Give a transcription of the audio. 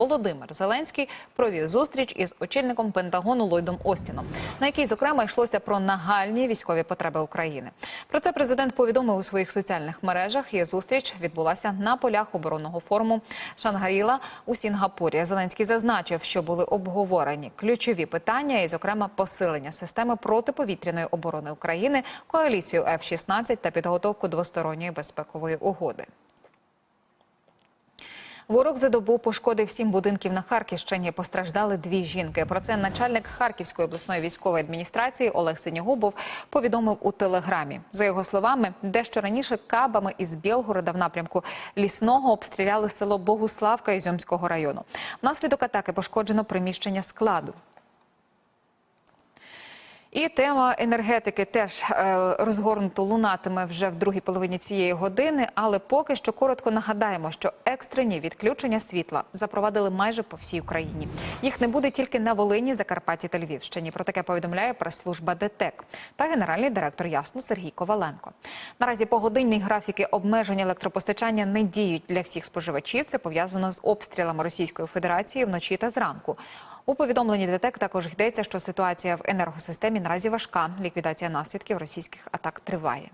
Володимир Зеленський провів зустріч із очільником Пентагону Ллойдом Остіном, на якій зокрема йшлося про нагальні військові потреби України. Про це президент повідомив у своїх соціальних мережах. І зустріч відбулася на полях оборонного форуму Шангаріла у Сінгапурі. Зеленський зазначив, що були обговорені ключові питання, і, зокрема, посилення системи протиповітряної оборони України, коаліцію F-16 та підготовку двосторонньої безпекової угоди. Ворог за добу пошкодив сім будинків на Харківщині. Постраждали дві жінки. Про це начальник Харківської обласної військової адміністрації Олег Синігубов повідомив у телеграмі. За його словами, дещо раніше кабами із Білгорода в напрямку лісного обстріляли село Богуславка Ізюмського району. Внаслідок атаки пошкоджено приміщення складу. І тема енергетики теж е, розгорнуто лунатиме вже в другій половині цієї години. Але поки що коротко нагадаємо, що екстрені відключення світла запровадили майже по всій Україні. Їх не буде тільки на Волині, Закарпатті та Львівщині. Про таке повідомляє прес-служба ДТЕК та генеральний директор Ясно Сергій Коваленко. Наразі погодинні графіки обмежень електропостачання не діють для всіх споживачів. Це пов'язано з обстрілами Російської Федерації вночі та зранку. У повідомленні ДТЕК також йдеться, що ситуація в енергосистемі наразі важка. Ліквідація наслідків російських атак триває.